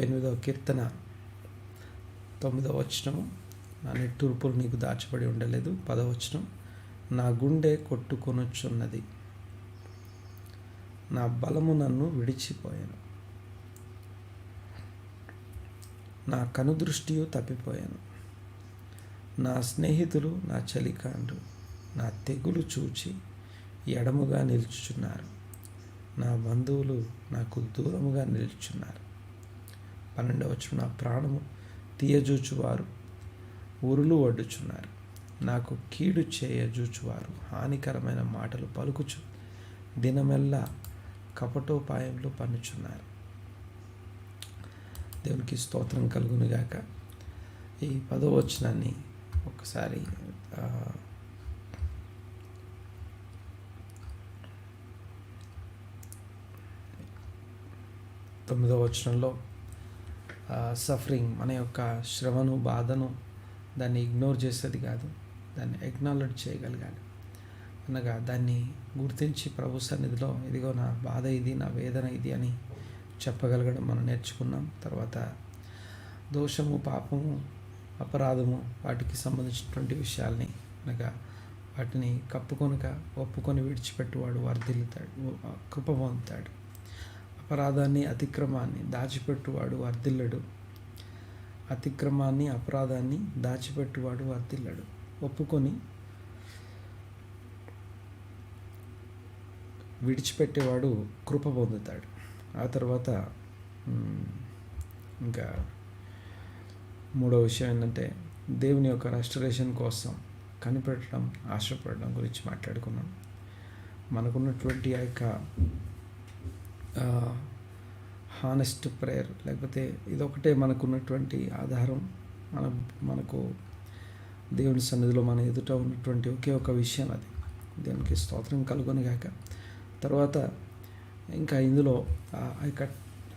ఎనిమిదవ కీర్తన తొమ్మిదవ వచనము నా నిట్టూర్పులు నీకు దాచబడి ఉండలేదు. పదవచనం నా గుండె కొట్టుకొనుచున్నది నా బలము నన్ను విడిచిపోయాను. నా కనుదృష్టియు తప్పిపోయాను. నా స్నేహితులు నా చలికాండ్రు నా తెగులు చూచి ఎడముగా నిలుచుచున్నారు. నా బంధువులు నాకు దూరముగా నిలుచున్నారు. పన్నెండవచ్చు నా ప్రాణము తీయజూచువారు ఉరులు వడ్డుచున్నారు. నాకు కీడు చేయజూచువారు హానికరమైన మాటలు పలుకుచు దినమెల్లా కపటోపాయంలో పన్నుచున్నారు. దేవునికి స్తోత్రం కలుగునుగాక. ఈ పదవచనాన్ని ఒకసారి తొమ్మిదవ వచనంలో సఫరింగ్ మన యొక్క శ్రమను బాధను దాన్ని ఇగ్నోర్ చేసేది కాదు. దాన్ని ఎగ్నాలెడ్జ్ చేయగలగాలి. అనగా దాన్ని గుర్తించి ప్రభు సన్నిధిలో ఇదిగో నా బాధ ఇది నా వేదన ఇది అని చెప్పగలగడం మనం నేర్చుకున్నాం. తర్వాత దోషము పాపము అపరాధము వాటికి సంబంధించినటువంటి విషయాల్ని అనగా వాటిని కప్పుకొనక ఒప్పుకొని విడిచిపెట్టువాడు వర్ధిల్లుతాడు కృప పొందుతాడు. అపరాధాన్ని అతిక్రమాన్ని దాచిపెట్టువాడు వర్ధిల్లడు. అతిక్రమాన్ని అపరాధాన్ని దాచిపెట్టువాడు వర్ధిల్లడు. ఒప్పుకొని విడిచిపెట్టేవాడు కృప పొందుతాడు. ఆ తర్వాత ఇంకా మూడో విషయం ఏంటంటే దేవుని యొక్క రెస్టరేషన్ కోసం కనిపెట్టడం ఆశపడడం గురించి మాట్లాడుకున్నాం. మనకున్నటువంటి ఆ యొక్క హానెస్ట్ ప్రేయర్. లేకపోతే ఇదొకటే మనకున్నటువంటి ఆధారం. మన మనకు దేవుని సన్నిధిలో మన ఎదుట ఉన్నటువంటి ఒకే ఒక విషయం అది. దేవునికి స్తోత్రం కలుగొని గాక. తర్వాత ఇంకా ఇందులో ఆ యొక్క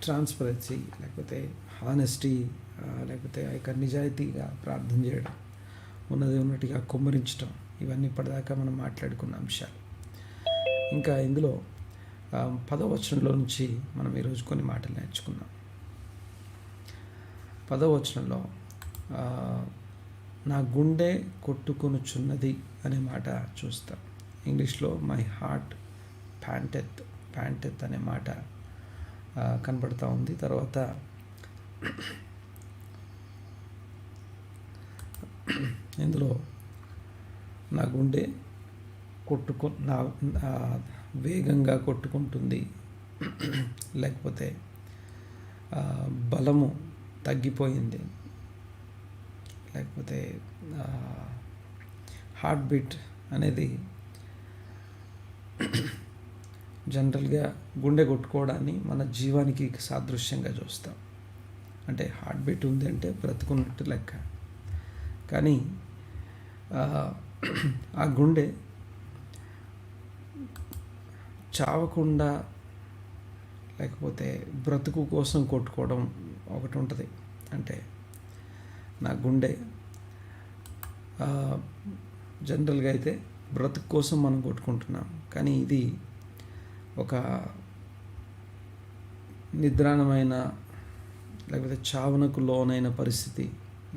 ట్రాన్స్పరెన్సీ లేకపోతే హానెస్టీ లేకపోతే ఆ యొక్క నిజాయితీగా ప్రార్థన చేయడం ఉన్నది ఉన్నట్టుగా కుమ్మరించడం ఇవన్నీ ఇప్పటిదాకా మనం మాట్లాడుకున్న అంశాలు. ఇంకా ఇందులో పదవచనంలో నుంచి మనం ఈరోజు కొన్ని మాటలు నేర్చుకున్నాం పదవచనంలో నా గుండె కొట్టుకొనుచున్నది అనే మాట చూస్తాం. ఇంగ్లీష్లో మై హార్ట్ ప్యాంటెత్ ప్యాంటెత్ అనే మాట కనబడుతూ ఉంది. తర్వాత ఇందులో నా గుండె కొట్టుకు నా వేగంగా కొట్టుకుంటుంది. లేకపోతే బలము తగ్గిపోయింది. లేకపోతే హార్ట్ బీట్ అనేది జనరల్గా గుండె కొట్టుకోవడాన్ని మన జీవానికి సాదృశ్యంగా చూస్తాం. అంటే హార్ట్ బీట్ ఉంది అంటే బ్రతుకున్నట్టు లెక్క. కానీ ఆ గుండె చావకుండా లేకపోతే బ్రతుకు కోసం కొట్టుకోవడం ఒకటి ఉంటుంది. అంటే నా గుండె జనరల్గా అయితే బ్రతుకు కోసం మనం కొట్టుకుంటున్నాం. కానీ ఇది ఒక నిద్రాణమైన లేకపోతే చావునకు లోనైన పరిస్థితి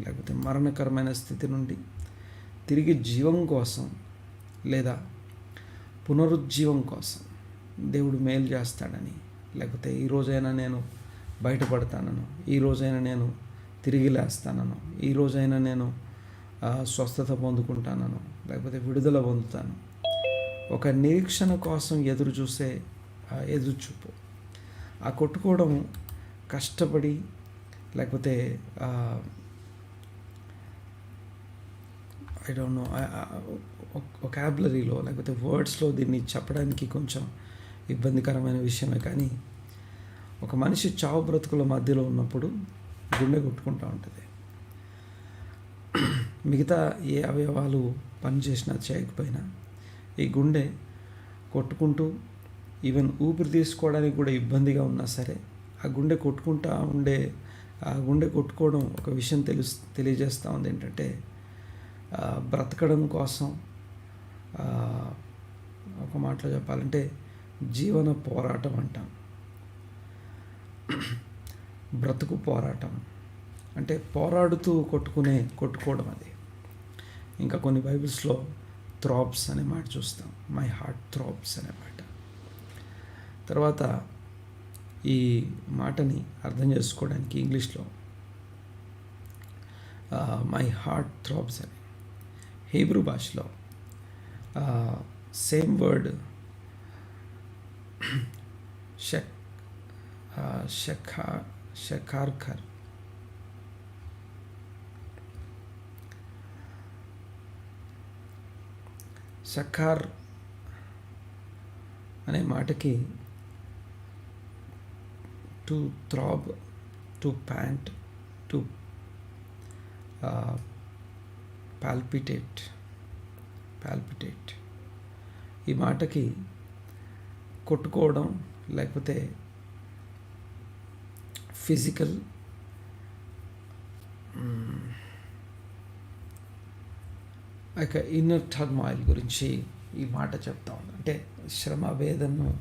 లేకపోతే మరణకరమైన స్థితి నుండి తిరిగి జీవం కోసం లేదా పునరుజ్జీవం కోసం దేవుడు మేలు చేస్తాడని. లేకపోతే ఈ రోజైనా నేను బయటపడతానను. ఈ రోజైనా నేను తిరిగి లేస్తానను. ఈ రోజైనా నేను స్వస్థత పొందుకుంటానను. లేకపోతే విడుదల పొందుతాను. ఒక నిరీక్షణ కోసం ఎదురు చూసే ఆ, ఎదురు చూపు ఆ కొట్టుకోవడం కష్టపడి లేకపోతే ఐ డోంట్ నో క్యాబులరీలో లేకపోతే వర్డ్స్లో దీన్ని చెప్పడానికి కొంచెం ఇబ్బందికరమైన విషయమే కానీ ఒక మనిషి చావు బ్రతుకుల మధ్యలో ఉన్నప్పుడు గుండె కొట్టుకుంటూ ఉంటుంది. మిగతా ఏ అవయవాలు పనిచేసినా చేయకపోయినా ఈ గుండె కొట్టుకుంటూ ఈవెన్ ఊపిరి తీసుకోవడానికి కూడా ఇబ్బందిగా ఉన్నా సరే ఆ గుండె కొట్టుకుంటా ఉండే ఆ గుండె కొట్టుకోవడం ఒక విషయం తెలుసు తెలియజేస్తూ ఉంది ఏంటంటే బ్రతకడం కోసం ఒక మాటలో చెప్పాలంటే జీవన పోరాటం అంటాం. బ్రతుకు పోరాటం. అంటే పోరాడుతూ కొట్టుకునే కొట్టుకోవడం అది. ఇంకా కొన్ని బైబిల్స్లో థ్రాబ్స్ అనే మాట చూస్తాం. మై హార్ట్ థ్రాబ్స్ అనే మాట. తర్వాత ఈ మాటని అర్థం చేసుకోవడానికి ఇంగ్లీష్లో మై హార్ట్ థ్రాబ్స్ అని. హీబ్రూ భాషలో సేమ్ వర్డ్ షక్ షఖా షకార్కర్ షకార్ అనే మాటకి to throb to pant to palpitate palpitate ఈ మాటకి కొట్టుకోవడం లేకపోతే ఫిజికల్ ఒక ఇన్నర్ టర్మాయిల్ గురించి ఈ మాట చెప్తా ఉంది అంటే శ్రమ వేదనను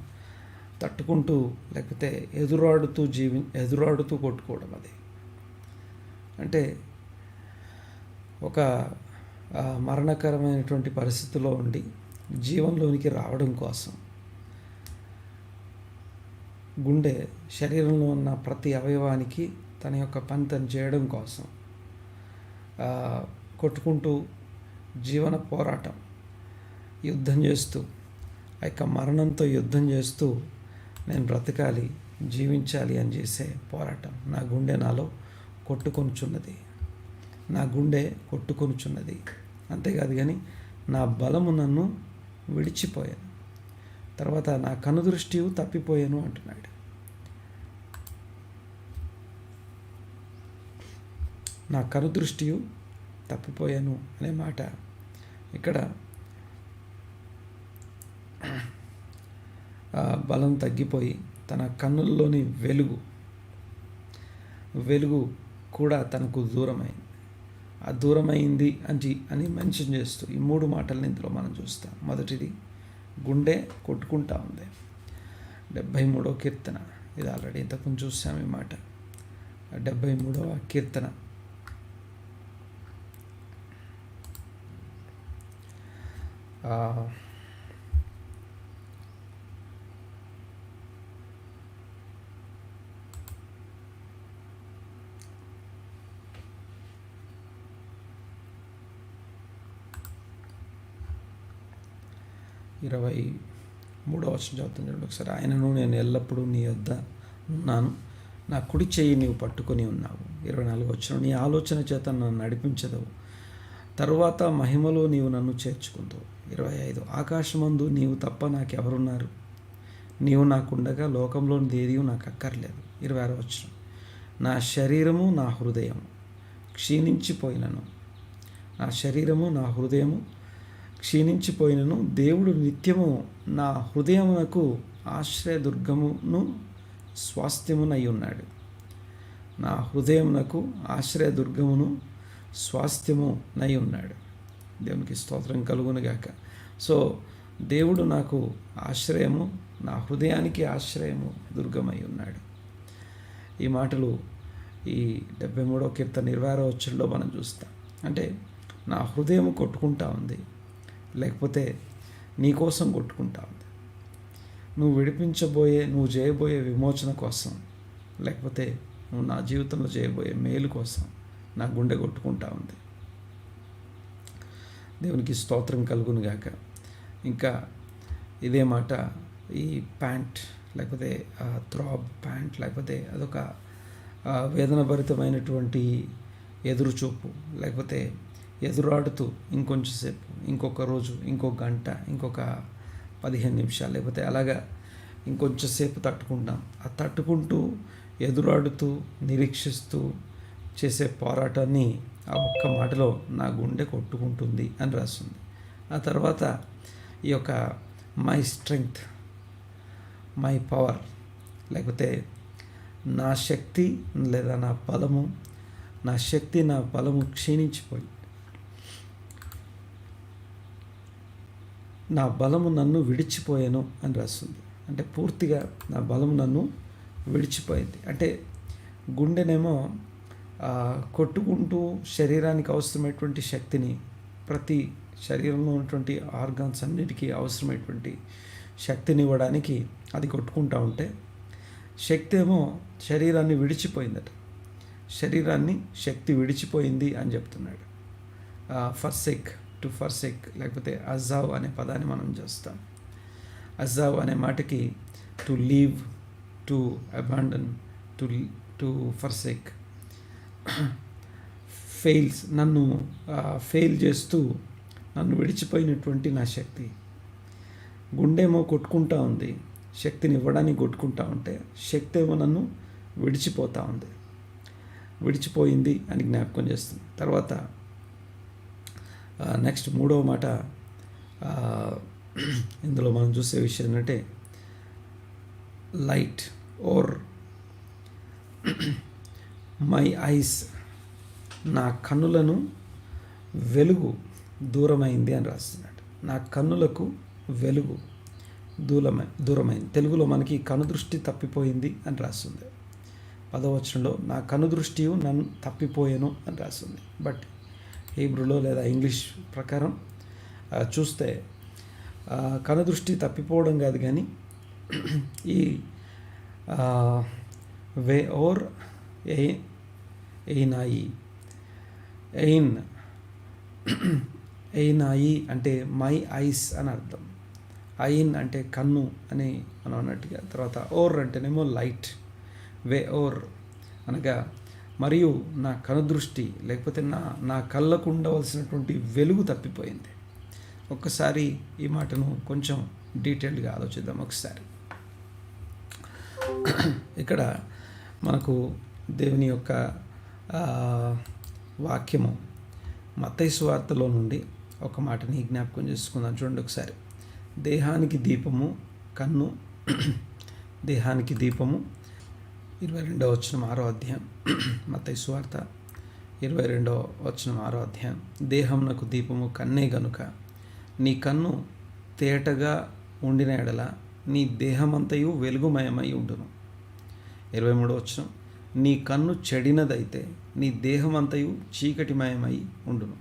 తట్టుకుంటూ లేకపోతే ఎదురాడుతూ జీవి ఎదురాడుతూ కొట్టుకోవడం అది. అంటే ఒక మరణకరమైనటువంటి పరిస్థితిలో ఉండి జీవంలోనికి రావడం కోసం గుండె శరీరంలో ఉన్న ప్రతి అవయవానికి తన యొక్క పని తను చేయడం కోసం కొట్టుకుంటూ జీవన పోరాటం యుద్ధం చేస్తూ ఆ యొక్క మరణంతో యుద్ధం చేస్తూ నేను బ్రతకాలి జీవించాలి అని చేసే పోరాటం నా గుండె నాలో కొట్టుకొనుచున్నది. నా గుండె కొట్టుకొనుచున్నది. అంతేకాదు కానీ నా బలము నన్ను విడిచిపోయాను తర్వాత నా కనుదృష్టి తప్పిపోయాను అంటున్నాడు. నా కనుదృష్టి తప్పిపోయాను అనే మాట ఇక్కడ బలం తగ్గిపోయి తన కన్నుల్లోని వెలుగు వెలుగు కూడా తనకు దూరమైంది. ఆ దూరమైంది అని అని మెన్షన్ చేస్తూ ఈ మూడు మాటలను ఇందులో మనం చూస్తాం. మొదటిది గుండె కొట్టుకుంటా ఉంది. డెబ్భై మూడవ కీర్తన. ఇది ఆల్రెడీ ఇంతకుముందు చూసాం ఈ మాట. డెబ్భై మూడవ కీర్తన ఇరవై మూడో వర్షం చదువుతుంది చూడండి ఒకసారి. ఆయనను నేను ఎల్లప్పుడూ నీ వద్ద ఉన్నాను. నా కుడి చెయ్యి నీవు పట్టుకొని ఉన్నావు. ఇరవై నాలుగు వచ్చిన నీ ఆలోచన చేత నన్ను నడిపించదవు. తరువాత మహిమలో నీవు నన్ను చేర్చుకుంటావు ఇరవై ఐదు ఆకాశమందు నీవు తప్ప నాకెవరున్నారు? నీవు నాకుండగా లోకంలోని ఏది నాకు అక్కర్లేదు ఇరవై ఆరు వచ్చిన నా శరీరము నా హృదయము. క్షీణించిపోయినను. నా శరీరము నా హృదయము. క్షీణించిపోయినను. దేవుడు నిత్యము నా హృదయమునకు ఆశ్రయదుర్గమును స్వాస్థ్యమునై ఉన్నాడు నా హృదయమునకు ఆశ్రయదుర్గమును స్వాస్థ్యము నై ఉన్నాడు దేవునికి స్తోత్రం కలుగునుగాక సో దేవుడు నాకు ఆశ్రయము నా హృదయానికి ఆశ్రయము దుర్గమై ఉన్నాడు ఈ మాటలు ఈ డెబ్బై మూడో కీర్తన ఇరవై ఆరో వచ్చంలో మనం చూస్తాం. అంటే నా హృదయం కొట్టుకుంటా ఉంది. లేకపోతే నీ కోసం కొట్టుకుంటా ఉంది. నువ్వు విడిపించబోయే నువ్వు చేయబోయే విమోచన కోసం లేకపోతే నువ్వు నా జీవితంలో చేయబోయే మేలు కోసం నా గుండె కొట్టుకుంటా ఉంది. దేవునికి స్తోత్రం కలుగును గాక. ఇంకా ఇదే మాట ఈ ప్యాంట్ లేకపోతే థ్రాబ్ ప్యాంట్ లేకపోతే అదొక వేదనభరితమైనటువంటి ఎదురుచూపు లేకపోతే ఎదురాడుతూ ఇంకొంచెంసేపు ఇంకొక రోజు ఇంకొక గంట ఇంకొక పదిహేను నిమిషాలు లేకపోతే అలాగా ఇంకొంచెంసేపు తట్టుకుంటాం. ఆ తట్టుకుంటూ ఎదురాడుతూ నిరీక్షిస్తూ చేసే పోరాటాన్ని ఆ ఒక్క మాటలో నా గుండె కొట్టుకుంటుంది అని రాస్తుంది. ఆ తర్వాత ఈ యొక్క మై స్ట్రెంగ్త్ మై పవర్ లేకపోతే నా శక్తి లేదా నా బలము నా శక్తి నా బలము క్షీణించిపోయి నా బలము నన్ను విడిచిపోయాను అని రాస్తుంది. అంటే పూర్తిగా నా బలము నన్ను విడిచిపోయింది. అంటే గుండెనేమో కొట్టుకుంటూ శరీరానికి అవసరమైనటువంటి శక్తిని ప్రతి శరీరంలో ఉన్నటువంటి ఆర్గాన్స్ అన్నిటికీ అవసరమైనటువంటి శక్తిని ఇవ్వడానికి అది కొట్టుకుంటూ ఉంటే శక్తి ఏమో శరీరాన్ని విడిచిపోయిందట. శరీరాన్ని శక్తి విడిచిపోయింది అని చెప్తున్నాడు. ఫర్సెక్ టు ఫర్సెక్ లేకపోతే అజావ్ అనే పదాన్ని మనం చూస్తాం. అజావ్ అనే మాటకి to leave to abandon to to forsake fails నన్ను ఫెయిల్ చేస్తూ నన్ను విడిచిపోయినటువంటి నా శక్తి. గుండెమో కొట్టుకుంటా ఉంది శక్తిని ఇవ్వడానికి కొట్టుకుంటా ఉంటే శక్తి ఏమో నన్ను విడిచిపోతూ ఉంది. విడిచిపోయింది అని జ్ఞాపకం చేస్తుంది. తర్వాత నెక్స్ట్ మూడవ మాట ఇందులో మనం చూసే విషయం ఏంటంటే లైట్ ఓర్ మై ఐస్ నా కన్నులను వెలుగు దూరమైంది అని రాస్తున్నాడు నా కన్నులకు వెలుగు దూరమై దూరమైంది. తెలుగులో మనకి కనుదృష్టి తప్పిపోయింది అని రాస్తుంది పదవచనంలో నా కనుదృష్టి నన్ను తప్పిపోయాను అని రాస్తుంది బట్ హీబ్రూలో లేదా ఇంగ్లీష్ ప్రకారం చూస్తే ఆ, కనుదృష్టి తప్పిపోవడం కాదు కానీ ఈ వే ఓర్ ఏ ఎయినాయి ఎయిన్ ఎయినాయి అంటే మై ఐస్ అని అర్థం. ఐన్ అంటే కన్ను అని మనం అన్నట్టుగా తర్వాత ఓర్ అంటేనేమో లైట్ వే ఓర్ అనగా మరియు నా కనుదృష్టి లేకపోతే నా నా కళ్ళకు ఉండవలసినటువంటి వెలుగు తప్పిపోయింది. ఒక్కసారి ఈ మాటను కొంచెం డీటెయిల్డ్గా ఆలోచిద్దాం ఒకసారి. ఇక్కడ మనకు దేవుని యొక్క వాక్యము మతైసు వార్తలో నుండి ఒక మాటని జ్ఞాపకం చేసుకుందాం చూడండి ఒకసారి. దేహానికి దీపము కన్ను దేహానికి దీపము ఇరవై రెండవ వచ్చిన ఆరో అధ్యాయం. మత సువార్త ఇరవై రెండవ వచ్చిన ఆరో అధ్యాయం. దేహమునకు దీపము కన్నే గనుక నీ కన్ను తేటగా ఉండిన ఎడల నీ దేహమంతయు వెలుగుమయమై ఉండును. ఇరవై మూడో వచ్చిన నీ కన్ను చెడినదైతే నీ దేహమంతయు చీకటిమయమై ఉండును.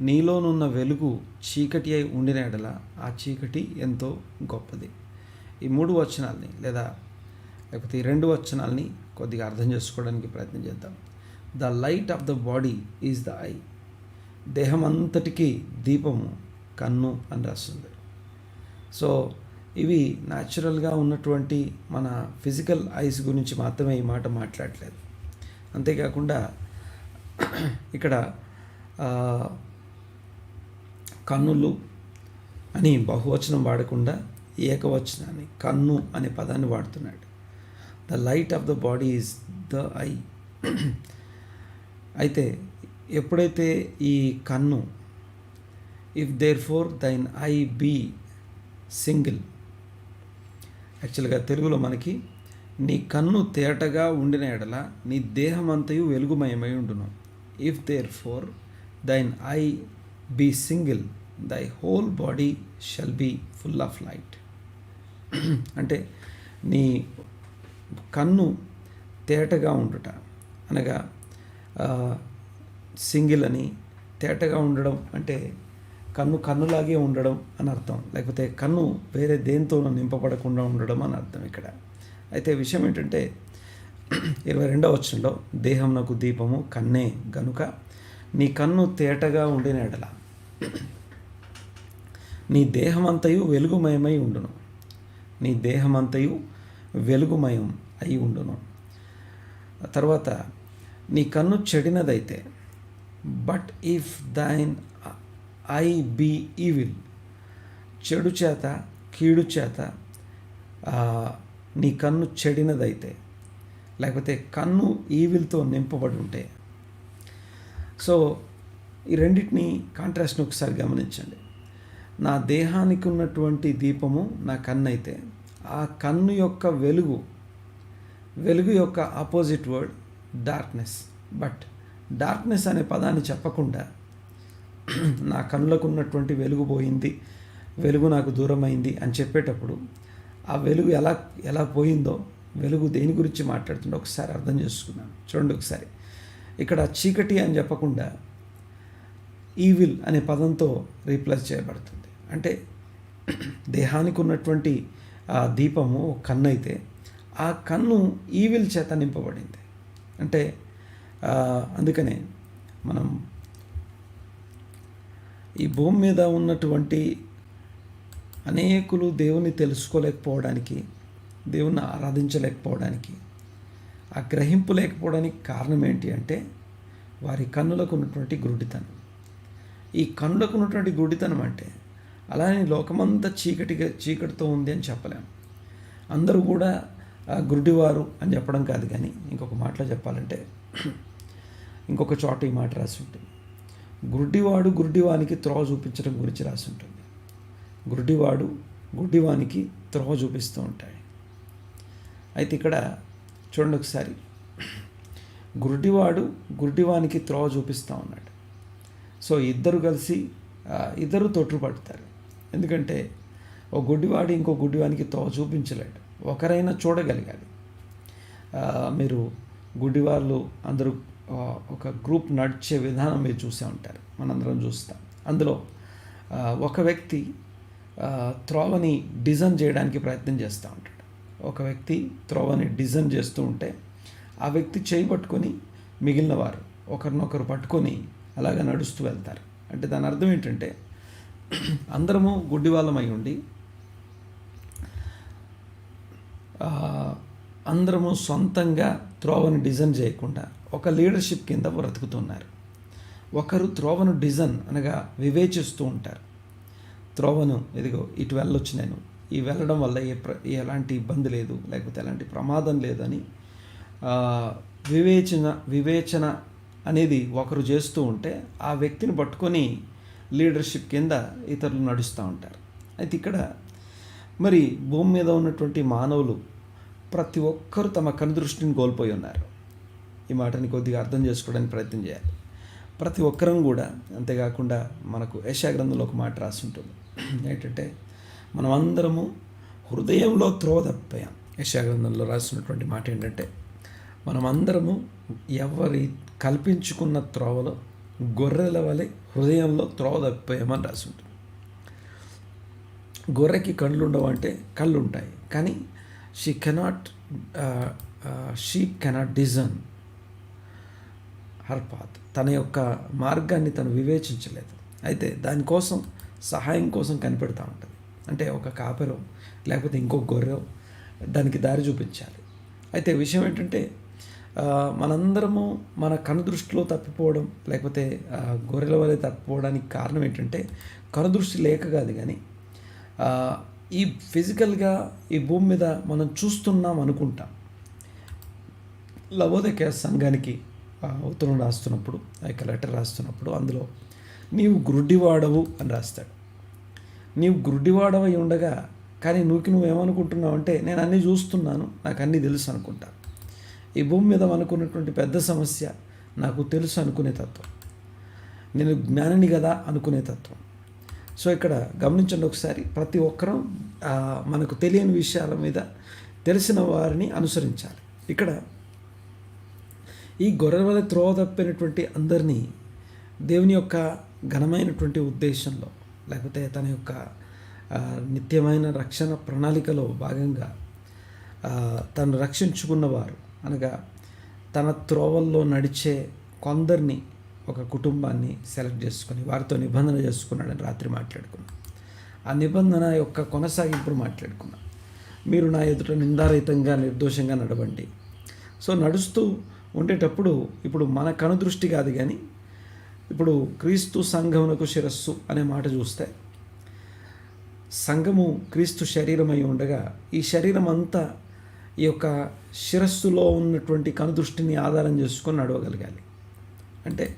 నీలోనున్న వెలుగు చీకటి అయి ఉండిన ఎడల ఆ చీకటి ఎంతో గొప్పది. ఈ మూడు వచనాల్ని లేదా లేకపోతే ఈ రెండు వచనాల్ని కొద్దిగా అర్థం చేసుకోవడానికి ప్రయత్నం చేద్దాం. The light of the body is the eye దేహం అంతటికీ దీపము కన్ను అని రాస్తుంది. సో ఇవి న్యాచురల్గా ఉన్నటువంటి మన ఫిజికల్ ఐస్ గురించి మాత్రమే ఈ మాట మాట్లాడలేదు. అంతేకాకుండా ఇక్కడ కన్నులు అని బహువచనం వాడకుండా ఏకవచనాన్ని కన్ను అనే పదాన్ని వాడుతున్నాడు. The light of the body is the eye అయితే ఎప్పుడైతే ఈ కన్ను if there for thine eye be single యాక్చువల్గా తెలుగులో మనకి నీ కన్ను తేటగా ఉండిన ఎడల నీ దేహమంతయు వెలుగుమయమై ఉండును. If there for thine eye be single thy whole body shall be full of light అంటే నీ కన్ను తేటగా ఉండుట. అనగా సింగిల్ అని తేటగా ఉండడం అంటే కన్ను కన్నులాగే ఉండడం అని అర్థం. లేకపోతే కన్ను వేరే దేనితోనూ నింపబడకుండా ఉండడం అని అర్థం ఇక్కడ. అయితే విషయం ఏంటంటే ఇరవై రెండవ వచనంలో దేహంనకు దీపము కన్నే గనుక నీ కన్ను తేటగా ఉండిన ఎడల నీ దేహమంతయు వెలుగుమయమై ఉండును. నీ దేహమంతయు వెలుగుమయం అయి ఉండును. తర్వాత నీ కన్ను చెడినదైతే but if thine eye be evil చెడు చేత కీడు చేత నీ కన్ను చెడినదైతే లేకపోతే కన్ను ఈవిల్తో నింపబడి ఉంటే. సో ఈ రెండింటిని కాంట్రాస్ట్ని ఒకసారి గమనించండి. నా దేహానికి ఉన్నటువంటి దీపము నా కన్ను అయితే ఆ కన్ను యొక్క వెలుగు వెలుగు యొక్క opposite word darkness. But darkness అనే పదాన్ని చెప్పకుండా నా కళ్ళకు ఉన్నటువంటి వెలుగు పోయింది వెలుగు నాకు దూరమైంది అని చెప్పేటప్పుడు ఆ వెలుగు ఎలా ఎలా పోయిందో వెలుగు దేని గురించి మాట్లాడుతుందో ఒకసారి అర్థం చేసుకున్నాను. చూడండి ఒకసారి. ఇక్కడ చీకటి అని చెప్పకుండా ఈవిల్ అనే పదంతో రీప్లేస్ చేయబడుతుంది. అంటే దేహానికి ఉన్నటువంటి ఆ దీపము కన్ను అయితే ఆ కన్ను ఈవిల్ చేత నింపబడింది. అంటే అందుకనే మనం ఈ భూమి మీద ఉన్నటువంటి అనేకులు దేవుని తెలుసుకోలేకపోవడానికి దేవుణ్ణి ఆరాధించలేకపోవడానికి ఆ గ్రహింపు లేకపోవడానికి కారణం ఏంటి అంటే వారి కన్నులకు ఉన్నటువంటి గురుడితనం. ఈ కన్నులకు ఉన్నటువంటి గుడితనం అంటే అలానే లోకమంతా చీకటిగా చీకటితో ఉంది అని చెప్పలేము అందరూ కూడా గురుడివారు అని చెప్పడం కాదు కానీ ఇంకొక మాటలో చెప్పాలంటే ఇంకొక చోట ఈ మాట రాసి ఉంటుంది. గుడ్డివాడు గుడ్డివానికి త్రోవ చూపించడం గురించి రాసి ఉంటుంది. గుడ్డివాడు గుడ్డివానికి త్రోవ చూపిస్తూ ఉంటాయి అయితే ఇక్కడ చూడండి ఒకసారి. గుడ్డివాడు గుడ్డివానికి త్రోవ చూపిస్తూ ఉన్నాడు. సో ఇద్దరు కలిసి ఇద్దరు తొట్టు పడతారు ఎందుకంటే ఓ గుడ్డివాడు ఇంకో గుడ్డివానికి త్రోవ చూపించలేడు. ఒకరైనా చూడగలిగాలి మీరు గుడి వాళ్ళు అందరూ ఒక గ్రూప్ నడిచే విధానం మీరు చూసే ఉంటారు. మనందరం చూస్తాం. అందులో ఒక వ్యక్తి త్రోవని డిజైన్ చేయడానికి ప్రయత్నం చేస్తూ ఉంటాడు. ఒక వ్యక్తి త్రోవని డిజైన్ చేస్తూ ఉంటే ఆ వ్యక్తి చేయి పట్టుకొని మిగిలిన వారు ఒకరినొకరు పట్టుకొని అలాగ నడుస్తూ వెళ్తారు. అంటే దాని అర్థం ఏంటంటే అందరము గుడ్డివాళ్ళమై ఉండి ఆ, అందరము సొంతంగా త్రోవను డిజైన్ చేయకుండా ఒక లీడర్షిప్ కింద బ్రతుకుతున్నారు. ఒకరు త్రోవను డిజైన్ అనగా వివేచిస్తూ ఉంటారు. త్రోవను ఇదిగో ఇటు వెళ్ళొచ్చు నేను. ఈ వెళ్ళడం వల్ల ఏ ప్ర ఎలాంటి ఇబ్బంది లేదు లేకపోతే ఎలాంటి ప్రమాదం లేదని వివేచన వివేచన అనేది ఒకరు చేస్తూ ఉంటే ఆ వ్యక్తిని పట్టుకొని లీడర్షిప్ కింద ఇతరులు నడుస్తూ ఉంటారు. అయితే ఇక్కడ మరి భూమి మీద ఉన్నటువంటి మానవులు ప్రతి ఒక్కరు తమ కనుదృష్టిని కోల్పోయి ఉన్నారు. ఈ మాటని కొద్దిగా అర్థం చేసుకోవడానికి ప్రయత్నం చేయాలి. ప్రతి ఒక్కరం కూడా అంతేకాకుండా మనకు యశాగ్రంథంలో ఒక మాట రాసి ఉంటుంది ఏంటంటే మనం అందరము హృదయంలో త్రోవ తప్పాం యశాగ్రంథంలో రాసినటువంటి మాట ఏంటంటే మనం అందరము ఎవరి కల్పించుకున్న త్రోవలో గొర్రెల వలె హృదయంలో త్రోవ తప్పిపోయామని రాసి ఉంటుంది గొర్రెకి కళ్ళు ఉండవు అంటే కళ్ళు ఉంటాయి కానీ she cannot sheep cannot discern her path తన యొక్క మార్గాన్ని తను వివేచించలేదు. అయితే దానికోసం సహాయం కోసం కనిపెడతా ఉంటుంది. అంటే ఒక కాపరో లేకపోతే ఇంకో గొర్రె దానికి దారి చూపించాలి. అయితే విషయం ఏంటంటే మనందరము మన కనుదృష్టిలో తప్పిపోవడం లేకపోతే గొర్రెల వలె తప్పిపోవడానికి కారణం ఏంటంటే కనుదృష్టి లేక కాదు కానీ ఈ ఫిజికల్గా ఈ భూమి మీద మనం చూస్తున్నాం అనుకుంటాం. లవోదక సంఘానికి ఆ, ఉత్తరం రాస్తున్నప్పుడు ఆ యొక్క లెటర్ రాస్తున్నప్పుడు అందులో నీవు గురుడివాడవు అని రాస్తాడు. నీవు గురుడివాడవై ఉండగా కానీ నువ్వుకి నువ్వేమనుకుంటున్నావు అంటే నేను అన్నీ చూస్తున్నాను నాకు అన్నీ తెలుసు అనుకుంటా. ఈ భూమి మీద అనుకున్నటువంటి పెద్ద సమస్య నాకు తెలుసు అనుకునే తత్వం. నేను జ్ఞానిని కదా అనుకునే తత్వం. సో ఇక్కడ గమనించండి ఒకసారి ప్రతి ఒక్కరూ మనకు తెలియని విషయాల మీద తెలిసిన వారిని అనుసరించాలి. ఇక్కడ ఈ గొర్రెల వల్ల త్రోవ తప్పినటువంటి అందరినీ దేవుని యొక్క ఘనమైనటువంటి ఉద్దేశంలో లేకపోతే తన యొక్క నిత్యమైన రక్షణ ప్రణాళికలో భాగంగా తను రక్షించుకున్నవారు అనగా తన త్రోవల్లో నడిచే కొందరిని ఒక కుటుంబాన్ని సెలెక్ట్ చేసుకుని వారితో నిబంధన చేసుకున్నాడని రాత్రి మాట్లాడుకున్నాం. ఆ నిబంధన యొక్క కొనసాగింపును మాట్లాడుకున్నాం. మీరు నా ఎదుట నిందారహితంగా నిర్దోషంగా నడవండి. సో నడుస్తూ ఉండేటప్పుడు ఇప్పుడు మన కనుదృష్టి కాదు కానీ ఇప్పుడు క్రీస్తు సంఘమునకు శిరస్సు అనే మాట చూస్తే సంఘము క్రీస్తు శరీరమై ఉండగా ఈ శరీరం అంతా ఈ యొక్క శిరస్సులో ఉన్నటువంటి కనుదృష్టిని ఆధారం చేసుకొని నడవగలగాలి. అంటే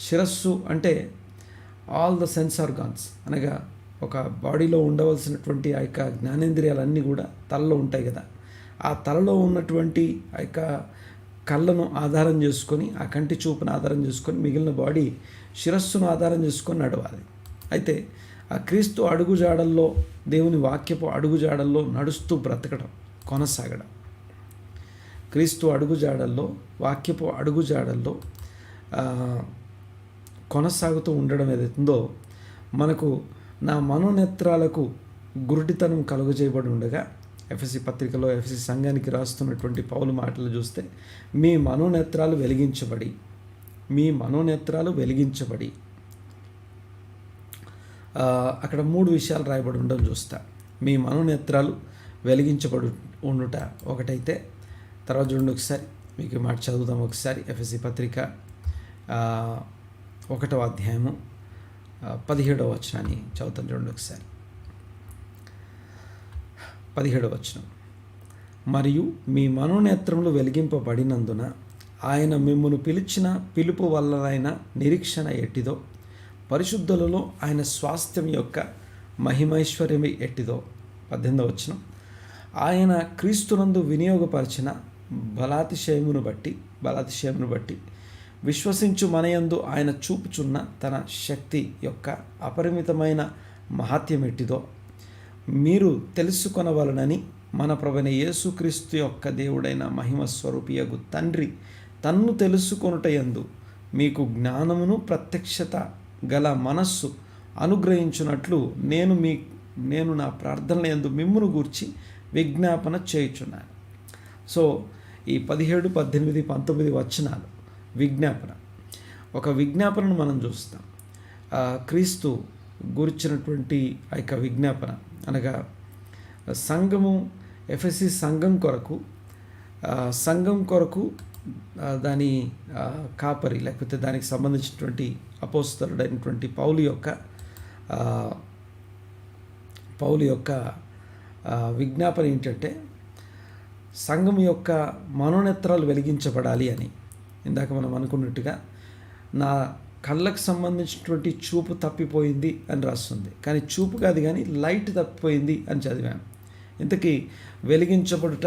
శిరస్సు అంటే ఆల్ ద సెన్స్ ఆర్గాన్స్ అనగా ఒక బాడీలో ఉండవలసినటువంటి ఆ యొక్క జ్ఞానేంద్రియాలన్నీ కూడా తలలో ఉంటాయి కదా. ఆ తలలో ఉన్నటువంటి ఆ యొక్క కళ్ళను ఆధారం చేసుకొని ఆ కంటి చూపును ఆధారం చేసుకొని మిగిలిన బాడీ శిరస్సును ఆధారం చేసుకొని నడవాలి. అయితే ఆ క్రీస్తు అడుగుజాడల్లో దేవుని వాక్యపు అడుగుజాడల్లో నడుస్తూ బ్రతకడం కొనసాగడం. క్రీస్తు అడుగుజాడల్లో వాక్యపు అడుగుజాడల్లో కొనసాగుతూ ఉండడం ఏదైతుందో మనకు నా మనోనేత్రాలకు గురుడితనం కలుగజేయబడి ఉండగా ఎఫ్ఎస్సి పత్రికలో ఎఫ్ఎస్సి సంఘానికి రాస్తున్నటువంటి పౌలు మాటలు చూస్తే మీ మనోనేత్రాలు వెలిగించబడి మీ మనోనేత్రాలు వెలిగించబడి. అక్కడ మూడు విషయాలు రాయబడి ఉండడం చూస్తా. మీ మనోనేత్రాలు వెలిగించబడు ఉండుట ఒకటైతే తర్వాత చూడండి ఒకసారి మీకు మాట చదువుదాం ఒకసారి ఎఫ్ఎస్సి పత్రిక ఒకటవ అధ్యాయము పదిహేడవ వచనాన్ని చదువుతాను చూడండి ఒకసారి. పదిహేడవ వచనం. మరియు మీ మనోనేత్రములు వెలిగింపబడినందున ఆయన మిమ్మల్ని పిలిచిన పిలుపు వల్లనైన నిరీక్షణ ఎట్టిదో పరిశుద్ధులలో ఆయన స్వాస్థ్యం యొక్క మహిమైశ్వర్యం ఎట్టిదో పద్దెనిమిదవ వచనం. ఆయన క్రీస్తునందు వినియోగపరిచిన బలాతిశయమును బట్టి బలాతిశయమును బట్టి విశ్వసించు మనయందు ఆయన చూపుచున్న తన శక్తి యొక్క అపరిమితమైన మహాత్యమెట్టిదో మీరు తెలుసుకొనవలనని మన ప్రభుని యేసుక్రీస్తు యొక్క దేవుడైన మహిమ స్వరూపియగు తండ్రి తన్ను తెలుసుకొనుటయందు మీకు జ్ఞానమును ప్రత్యక్షత గల మనస్సు అనుగ్రహించున్నట్లు నేను మీ నేను నా ప్రార్థనల యందు మిమ్మును గూర్చి విజ్ఞాపన చేయుచున్నాను. సో ఈ పదిహేడు పద్దెనిమిది పంతొమ్మిది వచనాలు విజ్ఞాపన. ఒక విజ్ఞాపనను మనం చూస్తాం. క్రీస్తు గురించినటువంటి ఆ యొక్క విజ్ఞాపన. అనగా సంఘము ఎఫ్ఎస్సి సంఘం కొరకు సంఘం కొరకు దాని కాపరి లేకపోతే దానికి సంబంధించినటువంటి అపోస్తరుడైనటువంటి పౌలు యొక్క పౌలు యొక్క విజ్ఞాపన ఏంటంటే సంఘం యొక్క మనోనేత్రాలు వెలిగించబడాలి అని. ఇందాక మనం అనుకున్నట్టుగా నా కళ్ళకు సంబంధించినటువంటి చూపు తప్పిపోయింది అని రాస్తుంది. కానీ చూపు కాదు కానీ లైట్ తప్పిపోయింది అని చదివాను. ఇంతకీ వెలిగించబడుట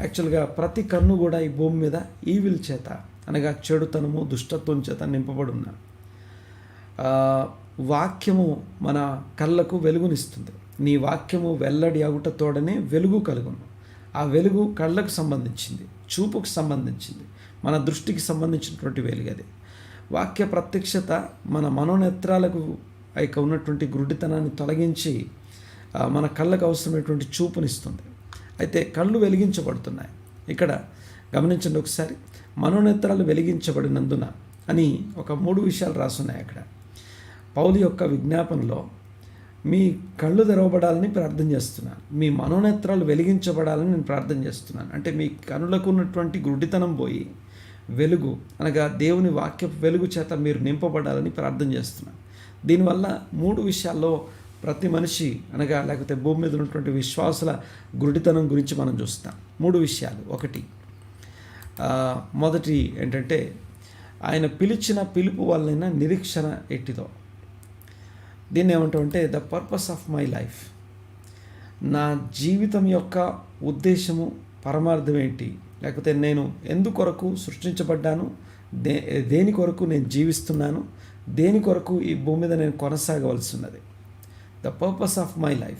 యాక్చువల్గా ప్రతి కన్ను కూడా ఈ భూమి మీద ఈవిల్ చేత అనగా చెడుతనము దుష్టత్వం చేత నింపబడి ఉన్నా వాక్యము మన కళ్ళకు వెలుగునిస్తుంది. నీ వాక్యము వెల్లడి అగుట తోడనే వెలుగు కలుగును. ఆ వెలుగు కళ్ళకు సంబంధించింది చూపుకు సంబంధించింది. మన దృష్టికి సంబంధించినటువంటి వెలుగు అది. వాక్య ప్రత్యక్షత మన మనోనేత్రాలకు ఆ యొక్క ఉన్నటువంటి గుడ్డితనాన్ని తొలగించి మన కళ్ళకు అవసరమైనటువంటి చూపునిస్తుంది. అయితే కళ్ళు వెలిగించబడుతున్నాయి. ఇక్కడ గమనించండి ఒకసారి. మనోనేత్రాలు వెలిగించబడినందున అని ఒక మూడు విషయాలు రాసున్నాయి అక్కడ. పౌలు యొక్క విజ్ఞాపనలో మీ కళ్ళు తెరవబడాలని ప్రార్థన చేస్తున్నాను. మీ మనోనేత్రాలు వెలిగించబడాలని నేను ప్రార్థన చేస్తున్నాను. అంటే మీ కనులకు ఉన్నటువంటి గుడ్డితనం పోయి వెలుగు అనగా దేవుని వాక్య వెలుగు చేత మీరు నింపబడాలని ప్రార్థన చేస్తున్నాను. దీనివల్ల మూడు విషయాల్లో ప్రతి మనిషి అనగా లేకపోతే భూమి మీద ఉన్నటువంటి విశ్వాసుల గురుడితనం గురించి మనం చూస్తాం. మూడు విషయాలు. ఒకటి మొదటి ఏంటంటే ఆయన పిలిచిన పిలుపు వలన నిరీక్షణ ఎట్టిదో. దీన్ని ఏమంటామంటే the purpose of my life నా జీవితం యొక్క ఉద్దేశము పరమార్థం ఏంటి? లేకపోతే నేను ఎందుకొరకు సృష్టించబడ్డాను? దే దేని కొరకు నేను జీవిస్తున్నాను? దేని కొరకు ఈ భూమి మీద నేను కొనసాగవలసి ఉన్నది? The purpose of my life